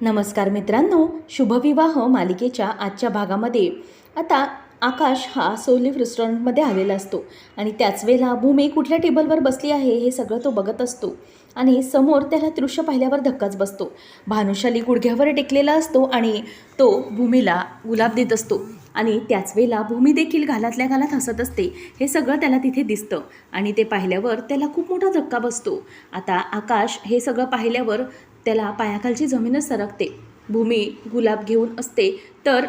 नमस्कार मित्रांनो शुभविवाह मालिकेच्या आजच्या भागामध्ये. आता आकाश हा सोलिफ रेस्टॉरंटमध्ये आलेला असतो आणि त्याच वेळेला भूमी कुठल्या टेबलवर बसली आहे हे सगळं तो बघत असतो आणि समोर त्याला दृश्य पाहिल्यावर धक्काच बसतो. भानुशाली गुडघ्यावर टेकलेला असतो आणि तो भूमीला गुलाब देत असतो आणि त्याच वेळेला भूमी देखील घालातल्या घालात हसत असते. हे सगळं त्याला तिथे दिसतं आणि ते पाहिल्यावर त्याला खूप मोठा धक्का बसतो. आता आकाश हे सगळं पाहिल्यावर त्याला पायाखालची जमीनच सरकते. भूमी गुलाब घेऊन असते तर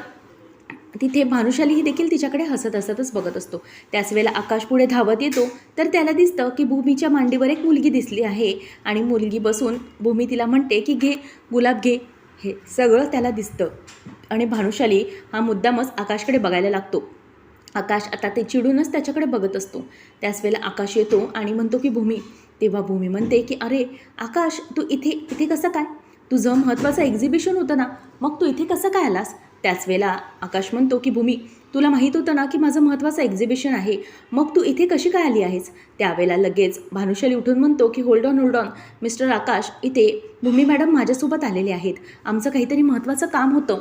तिथे भानुशाली ही देखील तिच्याकडे हसत हसतच बघत असतो. त्याच वेळेला आकाश पुढे धावत येतो तर त्याला दिसतं की भूमीच्या मांडीवर एक मुलगी दिसली आहे आणि मुलगी बसून भूमी तिला म्हणते की घे गुलाब घे. हे सगळं त्याला दिसतं. आणि भानुशाली हा मुद्दामच आकाशकडे बघायला लागतो. आकाश आता ते चिडूनच त्याच्याकडे बघत असतो. त्याच वेळेला आकाश येतो आणि म्हणतो की भूमी. तेव्हा भूमी म्हणते की अरे आकाश तू इथे इथे कसं काय? तुझं महत्त्वाचं एक्झिबिशन होतं ना. मग तू इथे कसं काय आलास? त्याच वेळेला आकाश म्हणतो की भूमी तुला माहीत होतं ना की माझं महत्त्वाचं एक्झिबिशन आहे. मग तू इथे कशी काय आली आहेस? त्यावेळेला लगेच भानुशाली उठून म्हणतो की hold on hold on mister Akash इथे भूमी मॅडम माझ्यासोबत आलेले आहेत. आमचं काहीतरी महत्त्वाचं काम होतं.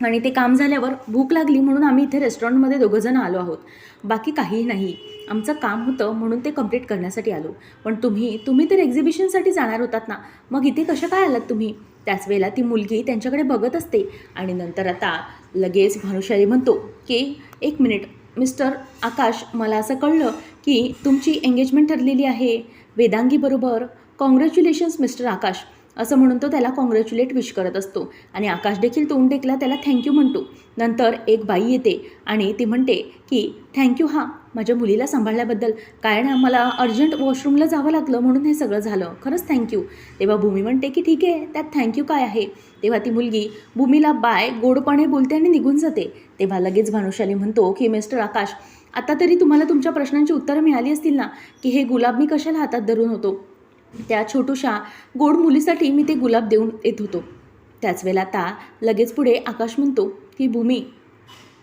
आणि ते काम झाल्यावर भूक लागली म्हणून आम्ही इथे रेस्टॉरंटमध्ये दोघंजणं आलो आहोत. बाकी काहीही नाही. आमचं काम होतं म्हणून ते कंप्लीट करण्यासाठी आलो. पण तुम्ही तुम्ही तर एक्झिबिशनसाठी जाणार होतात ना? मग इथे कशा काय आलात तुम्ही? त्याच वेळेला ती मुलगी त्यांच्याकडे बघत असते. आणि नंतर आता लगेच भानुशाली म्हणतो की एक मिनिट मिस्टर आकाश मला असं कळलं की तुमची एंगेजमेंट ठरलेली आहे. वेदांगीबरोबर कॉंग्रॅच्युलेशन्स मिस्टर आकाश. असं म्हणून तो त्याला कॉंग्रॅच्युलेट विश करत असतो. आणि आकाश देखील तोंड टेकला त्याला थँक्यू म्हणतो. नंतर एक बाई येते आणि ती म्हणते की थँक्यू हा माझ्या मुलीला सांभाळल्याबद्दल. काय ना मला अर्जंट वॉशरूमला जावं लागलं म्हणून हे सगळं झालं. खरंच थँक्यू तेव्हा भूमी म्हणते की ठीक आहे त्यात थँक्यू काय आहे? तेव्हा ती मुलगी भूमीला बाय गोडपणे बोलते आणि निघून जाते. तेव्हा लगेच भानुशाली म्हणतो की मिस्टर आकाश आता तरी तुम्हाला तुमच्या प्रश्नांची उत्तरं मिळाली असतील ना? की हे गुलाब मी कशाला हातात धरून होतो? त्या छोटूशा गोड मुलीसाठी मी ते गुलाब देऊन येत होतो. त्याच वेळेला आता लगेच पुढे आकाश म्हणतो की भूमी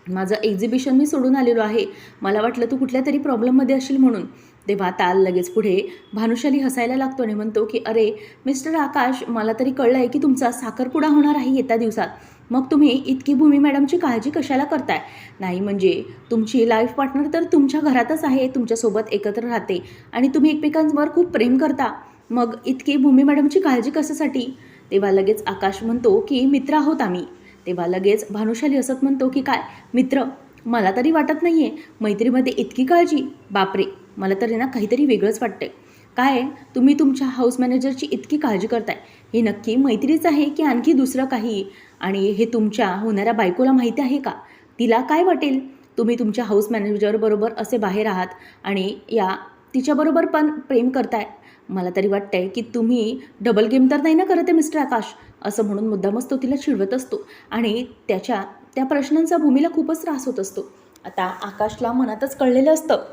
माझं एक्झिबिशन मी सोडून आलेलो आहे. मला वाटलं तू कुठल्या तरी प्रॉब्लेममध्ये असेल म्हणून. तेव्हा आता लगेच पुढे भानुशाली हसायला लागतो आणि म्हणतो की अरे मिस्टर आकाश मला तरी कळलं आहे की तुमचा साखरपुडा होणार आहे येत्या दिवसात. मग तुम्ही इतकी भूमी मॅडमची काळजी कशाला करताय? नाही म्हणजे तुमची लाईफ पार्टनर तर तुमच्या घरातच आहे तुमच्यासोबत एकत्र राहते आणि तुम्ही एकमेकांवर खूप प्रेम करता. मग इतकी भूमी मॅडमची काळजी कशासाठी? तेव्हा लगेच आकाश म्हणतो की मित्र आहोत आम्ही. तेव्हा लगेच भानुशाली असत म्हणतो की काय? मित्र मला तरी वाटत नाही आहे मैत्रीमध्ये इतकी काळजी? बापरे! मला तरी ना काहीतरी वेगळंच वाटतंय. काय? तुम्ही तुमच्या हाऊस मॅनेजरची इतकी काळजी करताय. हे नक्की मैत्रीच आहे की आणखी दुसरं काही? आणि हे तुमच्या होणाऱ्या बायकोला माहिती आहे का? तिला काय वाटेल? तुम्ही तुमच्या हाऊस मॅनेजरबरोबर असे बाहेर आहात आणि या तिच्याबरोबर पण प्रेम करताय. मला तरी वाटतंय की तुम्ही डबल गेम तर नाही ना करत आहे मिस्टर आकाश? असं म्हणून मुद्दामच तो तिला चिडवत असतो. आणि त्याच्या त्या प्रश्नांचा भूमीला खूपच त्रास होत असतो. आता आकाशला मनातच कळलेलं असतं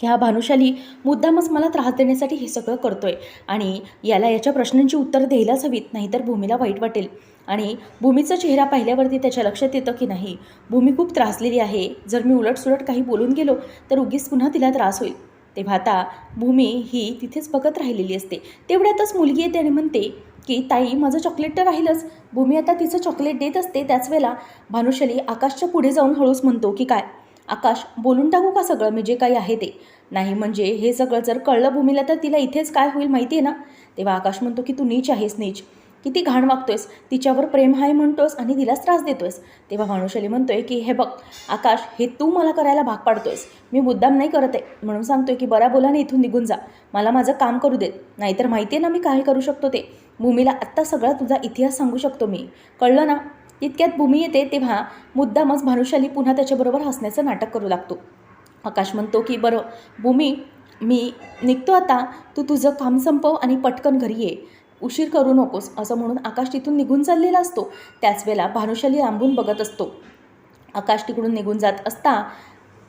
की हा भानुशाली मुद्दामच मला त्रास देण्यासाठी हे सगळं करतोय. आणि याला याच्या प्रश्नांची उत्तर द्यायलाच हवीत नाहीतर भूमीला वाईट वाटेल. आणि भूमीचा चेहरा पाहिल्यावरती त्याच्या लक्षात येतं की नाही भूमी खूप त्रासलेली आहे. जर मी उलटसुलट काही बोलून गेलो तर उगीच पुन्हा तिला त्रास होईल. तेव्हा आता भूमी ही तिथेच बघत राहिलेली असते. तेवढ्यातच मुलगी येते आणि म्हणते की ताई माझं चॉकलेट तर राहीलच. भूमी आता तिचं चॉकलेट देत असते. त्याच वेळेला भानुशाली आकाशच्या पुढे जाऊन हळूच म्हणतो की काय? आकाश बोलून टाकू का सगळं? मी जे काही आहे ते. नाही म्हणजे हे सगळं जर कळलं भूमीला तर तिला इथेच काय होईल माहिती आहे ना? तेव्हा आकाश म्हणतो की तू नीच आहेस नीच. किती घाण वागतोयस तिच्यावर प्रेम आहे म्हणतोस आणि तिलाच त्रास देतोयस. तेव्हा भानुशाली म्हणतोय की हे बघ आकाश हे तू मला करायला भाग पाडतोयस. मी मुद्दाम नाही करत आहे. म्हणून सांगतोय की बऱ्या बोलाने इथून निघून जा. मला माझं काम करू देत. नाहीतर माहिती आहे ना मी काय करू शकतो ते. भूमीला आत्ता सगळा तुझा इतिहास सांगू शकतो मी. कळलं ना? इतक्यात भूमी येते तेव्हा मुद्दामच भानुशाली पुन्हा त्याच्याबरोबर हसण्याचं नाटक करू लागतो. आकाश म्हणतो की बरं भूमी मी निघतो आता. तू तुझं काम संपव आणि पटकन घरी ये. उशीर करू नकोस असं म्हणून आकाश तिथून निघून चाललेला असतो. त्याच वेळेला भानुशाली लांबून बघत असतो. आकाश तिकडून निघून जात असता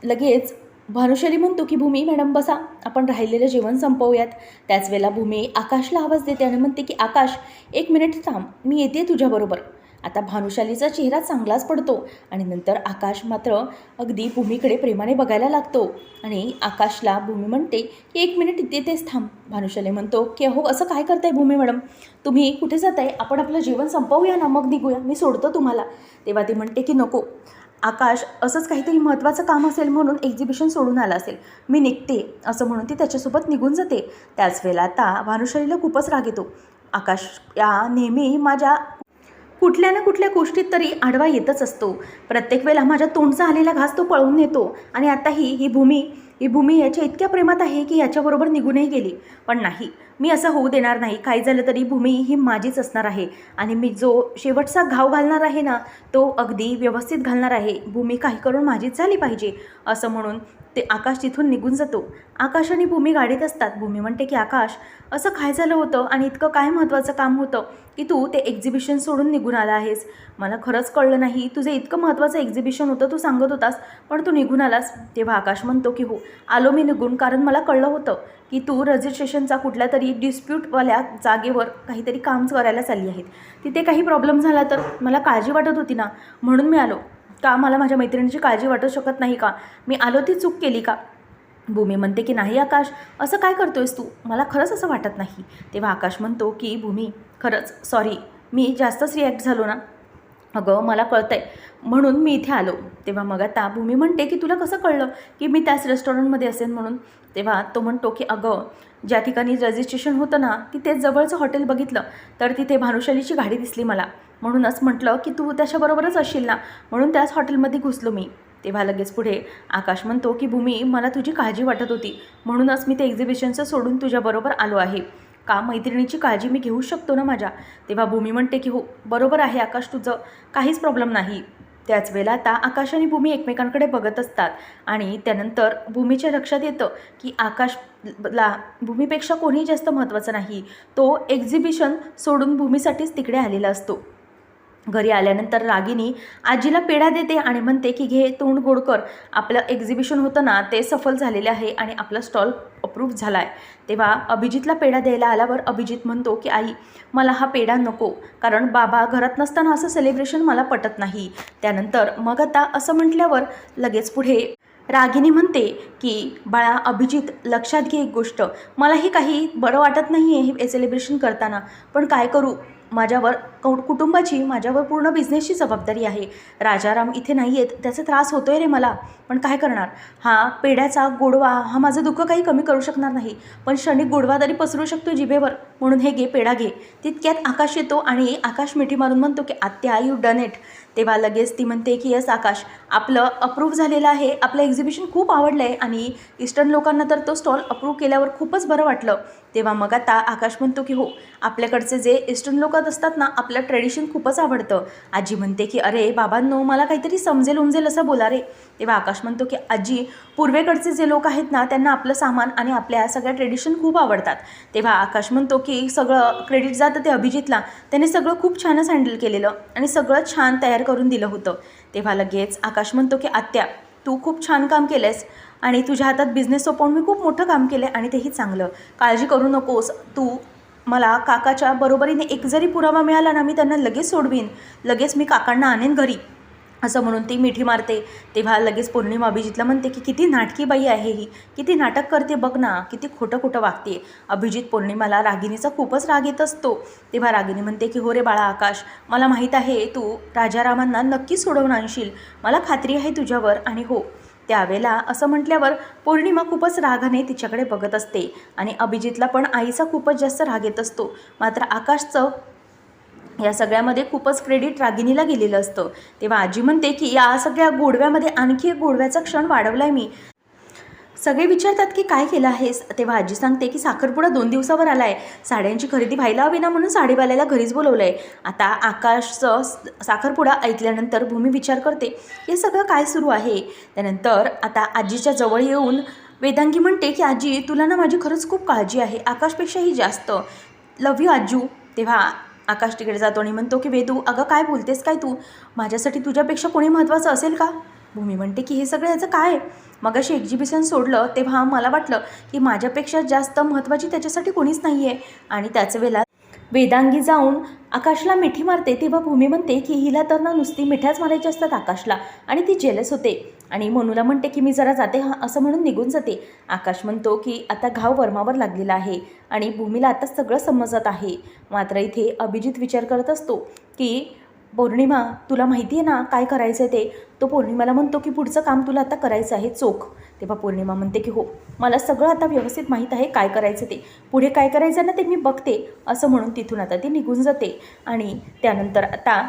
लगेच भानुशाली म्हणतो की भूमी मॅडम बसा आपण राहिलेलं जेवण संपवूयात. त्याच वेळेला भूमी आकाशला आवाज देते आणि म्हणते की आकाश एक मिनिट थांब मी येते तुझ्याबरोबर आता भानुशालीचा चेहरा चांगलाच पडतो आणि नंतर आकाश मात्र अगदी भूमीकडे प्रेमाने बघायला लागतो. आणि आकाशला भूमी म्हणते की एक मिनिट इथे तेच थांब. भानुशाली म्हणतो की अहो असं काय करताय भूमी मॅडम? तुम्ही कुठे जाताय? आपण आपलं जीवन संपवूया ना मग निघूया. मी सोडतो तुम्हाला. तेव्हा ती म्हणते की नको. आकाश असंच काहीतरी महत्त्वाचं काम असेल म्हणून एक्झिबिशन सोडून आलं असेल. मी निघते. असं म्हणून ती त्याच्यासोबत निघून जाते. त्याच वेळेला आता भानुशालीला खूपच राग येतो. आकाश या नेहमी माझ्या कुठल्या ना कुठल्या गोष्टीत तरी आडवा येतच असतो. प्रत्येक वेळेला माझ्या तोंडचा आलेला घास तो पळवून नेतो. आणि आताही ही भूमी ही भूमी याच्या इतक्या प्रेमात आहे की याच्याबरोबर निघूनही गेली. पण नाही मी असं होऊ देणार नाही. काही झालं तरी भूमी ही माझीच असणार आहे. आणि मी जो शेवटचा घाव घालणार आहे ना तो अगदी व्यवस्थित घालणार आहे. भूमी काही करून माझीच झाली पाहिजे असं म्हणून ते आकाश तिथून निघून जातो. आकाश आणि भूमी गाडीत असतात. भूमी म्हणते की आकाश असं काय झालं होतं आणि इतकं काय महत्त्वाचं काम होतं की तू ते एक्झिबिशन सोडून निघून आला आहेस? मला खरंच कळलं नाही. तुझं इतकं महत्त्वाचं एक्झिबिशन होतं तू सांगत होतास पण तू निघून आलास. तेव्हा आकाश म्हणतो की हो आलो मी निघून कारण मला कळलं होतं की तू रजिस्ट्रेशनचा कुठल्या तरी डिस्प्यूटवाल्या जागेवर काहीतरी काम करायला चालली आहेत. तिथे काही प्रॉब्लेम झाला तर मला काळजी वाटत होती ना म्हणून मी आलो. का मला माझ्या मैत्रिणीची काळजी वाटू शकत नाही का? मी आलो ती चूक केली का? भूमी म्हणते की नाही आकाश असं काय करतोयस तू? मला खरंच असं वाटत नाही. तेव्हा आकाश म्हणतो की भूमी खरंच सॉरी मी जास्तच रिॲक्ट झालो ना. अगं मला कळतंय. म्हणून मी इथे आलो. तेव्हा मग आता भूमी म्हणते की तुला कसं कळलं की मी त्याच रेस्टॉरंटमध्ये असेन म्हणून? तेव्हा तो म्हणतो की अगं ज्या ठिकाणी रजिस्ट्रेशन होतं ना तिथे जवळचं हॉटेल बघितलं तर तिथे भानुशालीची गाडी दिसली मला. म्हणूनच म्हटलं की तू त्याच्याबरोबरच असशील ना म्हणून त्याच हॉटेलमध्ये घुसलो मी. तेव्हा लगेच पुढे आकाश म्हणतो की भूमी मला तुझी काळजी वाटत होती. म्हणूनच मी ते एक्झिबिशनचं सोडून तुझ्याबरोबर आलो आहे. का मैत्रिणीची काळजी मी घेऊ शकतो ना माझ्या? तेव्हा भूमी म्हणते की हो बरोबर आहे आकाश तुझं. काहीच प्रॉब्लेम नाही. त्याच वेळेला आता आकाश आणि भूमी एकमेकांकडे बघत असतात. आणि त्यानंतर भूमीच्या लक्षात येतं की आकाश ला भूमीपेक्षा कोणीही जास्त महत्त्वाचं नाही. तो एक्झिबिशन सोडून भूमीसाठीच तिकडे आलेला असतो. घरी आल्यानंतर रागिनी आजीला पेढा देते आणि म्हणते की घे तोंड गोड कर. आपलं एक्झिबिशन होतं ना ते सफल झालेले आहे आणि आपला स्टॉल अप्रूव्ह झाला आहे तेव्हा अभिजितला पेढा द्यायला आल्यावर अभिजित म्हणतो की आई मला हा पेढा नको कारण बाबा घरात नसताना असं सेलिब्रेशन मला पटत नाही. त्यानंतर मग आता असं म्हटल्यावर लगेच पुढे. रागिनी म्हणते की बाळा अभिजित लक्षात घे एक गोष्ट. मलाही काही बरं वाटत नाही आहे हे सेलिब्रेशन करताना. पण काय करू? माझ्यावर कौ कुटुंबाची माझ्यावर पूर्ण बिझनेसची जबाबदारी आहे. राजाराम इथे नाही आहेत त्याचा त्रास होतो आहे रे मला. पण काय करणार? हा पेढ्याचा गोडवा हा माझं दुःख काही कमी करू शकणार नाही. पण क्षणिक गोडवा तरी पसरू शकतो जिभेवर. म्हणून हे घे पेढा घे. तितक्यात आकाश येतो आणि आकाश मिठी मारून म्हणतो की आत्या यू डन इट तेव्हा लगेच ती म्हणते की यस आकाश आपलं अप्रूव्ह झालेलं आहे. आपलं एक्झिबिशन खूप आवडलं आहे आणि इस्टर्न लोकांना तर तो स्टॉल अप्रूव्ह केल्यावर खूपच बरं वाटलं. तेव्हा मग आता आकाश म्हणतो की हो आपल्याकडचे जे इस्टर्न लोकात असतात ना आपलं ट्रेडिशन खूपच आवडतं. आजी म्हणते की अरे बाबांनो मला काहीतरी समजेल उमजेल असं बोला रे. तेव्हा आकाश म्हणतो की आजी पूर्वेकडचे जे लोक आहेत ना त्यांना आपलं सामान आणि आपल्या सगळ्या ट्रेडिशन खूप आवडतात. तेव्हा आकाश म्हणतो की सगळं क्रेडिट जातं ते अभिजितला. त्याने सगळं खूप छानच हँडल केलेलं आणि सगळं छान तयार करून दिलं होतं. तेव्हा लगेच आकाश म्हणतो की आत्या तू खूप छान काम केलं आणि तुझ्या हातात बिझनेस सोपवून मी खूप मोठं काम केलं आहे आणि तेही चांगलं. काळजी करू नकोस. तू मला काकाच्या बरोबरीने एक जरी पुरावा मिळाला ना मी त्यांना लगेच सोडवीन. लगेच मी काकांना आणेन घरी. असं म्हणून ती मिठी मारते. तेव्हा लगेच पौर्णिमा अभिजितला म्हणते की किती नाटकी बाई आहे ही. किती नाटक करते बघ ना. किती खोटं खोटं वागते अभिजित पौर्णिमाला रागिणीचा खूपच राग येत असतो. तेव्हा रागिनी म्हणते की हो रे बाळा आकाश मला माहीत आहे तू राजारामांना नक्की सोडवून आणशील. मला खात्री आहे तुझ्यावर आणि हो. त्यावेळेला असं म्हटल्यावर पौर्णिमा खूपच रागाने तिच्याकडे बघत असते आणि अभिजितला पण आईचा खूपच जास्त राग येत असतो. मात्र आकाशचं या सगळ्यामध्ये खूपच क्रेडिट रागिनीला गेलेलं असतं. तेव्हा आजी म्हणते की या सगळ्या गोडव्यामध्ये आणखी एक गोडव्याचा क्षण वाढवला आहे मी. सगळे विचारतात की काय केलं आहेस? तेव्हा आजी सांगते की साखरपुडा दोन दिवसावर आला आहे साड्यांची खरेदी व्हायला हवी ना म्हणून साडीवाल्याला घरीच बोलवलं आहे आता आकाशचं साखरपुडा ऐकल्यानंतर भूमी विचार करते हे सगळं काय सुरू आहे? त्यानंतर आता आजीच्या जवळ येऊन वेदांगी म्हणते की आजी तुला ना माझी खरंच खूप काळजी आहे. आकाशपेक्षाही जास्त. लव यू आजू. तेव्हा आकाश तिकडे जातो आणि म्हणतो की वेदू अगं काय बोलतेस काय तू? माझ्यासाठी तुझ्यापेक्षा कोणी महत्त्वाचं असेल का? भूमी म्हणते की हे सगळं याचं काय मग अशी एक्झिबिशन सोडलं तेव्हा मला वाटलं की माझ्यापेक्षा जास्त महत्त्वाची त्याच्यासाठी कोणीच नाही आहे आणि त्याच वेळेला वेदांगी जाऊन आकाशला मिठी मारते तेव्हा भूमी म्हणते की हिला तर ना नुसती मिठ्याच मारायच्या असतात आकाशला आणि ती जेलस होते. आणि मनूला म्हणते की मी जरा जाते हा असं म्हणून निघून जाते. आकाश म्हणतो की आता घाव वर्मावर लागलेला आहे आणि भूमीला आता सगळं समजत आहे. मात्र इथे अभिजित विचार करत असतो की पौर्णिमा तुला माहिती आहे ना काय करायचं आहे ते? तो पौर्णिमाला म्हणतो की पुढचं काम तुला आता करायचं आहे चोख. तेव्हा पौर्णिमा म्हणते की हो मला सगळं आता व्यवस्थित माहीत आहे काय करायचं ते. पुढे काय करायचं ना ते मी बघते असं म्हणून तिथून आता ती निघून जाते. आणि त्यानंतर आता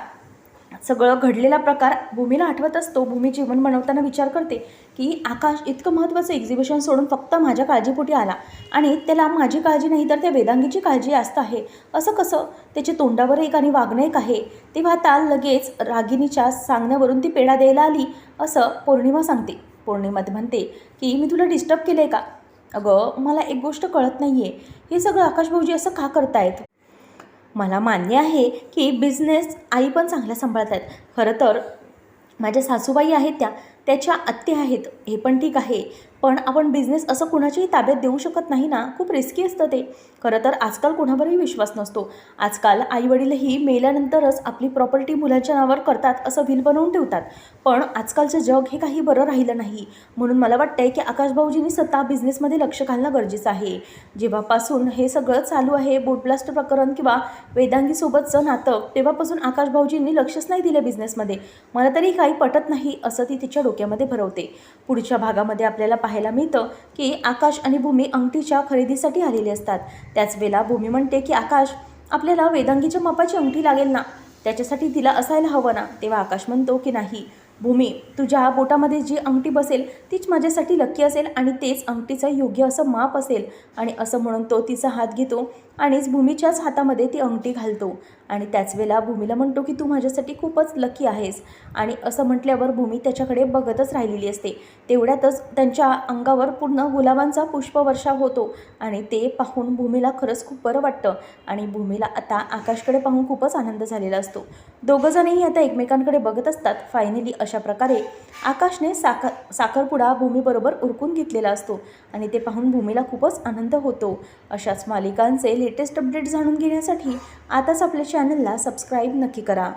सगळं घडलेला प्रकार भूमीला आठवत असतो. भूमी जीवन बनवताना विचार करते की आकाश इतकं महत्त्वाचं एक्झिबिशन सोडून फक्त माझ्या काळजीपोटी आला. आणि त्याला माझी काळजी नाही तर त्या वेदांगीची काळजी जास्त आहे. असं कसं? त्याच्या तोंडावर एक आणि वागणं एक आहे. तेव्हा ताल लगेच रागिनीच्या सांगण्यावरून ती पेढा द्यायला आली असं पौर्णिमा सांगते. पौर्णिमात म्हणते की मी तुला डिस्टर्ब केलं आहे का? अगं मला एक गोष्ट कळत नाही आहे हे सगळं आकाश भाऊजी असं का करतायत? मला मान्य आहे की बिझनेस आई पण चांगल्या सांभाळत आहेत. खरं तर माझ्या सासूबाई आहेत त्या. त्याच्या आत्या आहेत. हे पण ठीक आहे. पण आपण बिझनेस असं कुणाच्याही ताब्यात देऊ शकत नाही ना? खूप रिस्की असतं ते. खरं तर आजकाल कुणावरही विश्वास नसतो. आजकाल आईवडीलही मेल्यानंतरच आपली प्रॉपर्टी मुलाच्या नावावर करतात असं व्हील बनवून ठेवतात. पण आजकालचं जग हे काही बरं राहिलं नाही. म्हणून मला वाटतंय की आकाश भाऊजींनी स्वतः बिझनेसमध्ये लक्ष घालणं गरजेचं आहे. जेव्हापासून हे सगळं चालू आहे बोट ब्लास्ट प्रकरण किंवा वेदांगीसोबतचं नातं तेव्हापासून आकाश भाऊजींनी लक्षच नाही दिलं बिझनेसमध्ये मला तरी काही पटत नाही असं ती तिच्या डोक्यामध्ये भरवते. पुढच्या भागामध्ये आपल्याला पाहायला मिळतं की आकाश आणि भूमी अंगठीच्या खरेदीसाठी आलेले असतात. त्याच वेळेला भूमी म्हणते की आकाश आपल्याला वेदांगीच्या मापाची अंगठी लागेल ना? त्याच्यासाठी तिला असायला हवं ना? तेव्हा आकाश म्हणतो की नाही. भूमी तुझ्या बोटामध्ये जी अंगठी बसेल तीच माझ्यासाठी लक्की असेल आणि तेच अंगठीचं योग्य असं माप असेल. आणि असं म्हणून तो तिचा हात घेतो आणिच भूमीच्याच हातामध्ये ती अंगठी घालतो. आणि त्याच वेळेला भूमीला म्हणतो की तू माझ्यासाठी खूपच लकी आहेस. आणि असं म्हटल्यावर भूमी त्याच्याकडे बघतच राहिलेली असते. तेवढ्यातच त्यांच्या अंगावर पूर्ण गुलाबांचा पुष्पवर्षा होतो आणि ते पाहून भूमीला खरंच खूप बरं वाटतं. आणि भूमीला आता आकाशकडे पाहून खूपच आनंद झालेला असतो. दोघंजणही आता एकमेकांकडे बघत असतात. फायनली अशा प्रकारे आकाशने साखर साखरपुडा भूमीबरोबर उरकून घेतलेला असतो आणि ते पाहून भूमीला खूपच आनंद होतो. अशाच मालिकांचे लेटेस्ट अपडेट जाणून घेण्यासाठी आताच आपल्या चॅनलला सबस्क्राईब नक्की करा.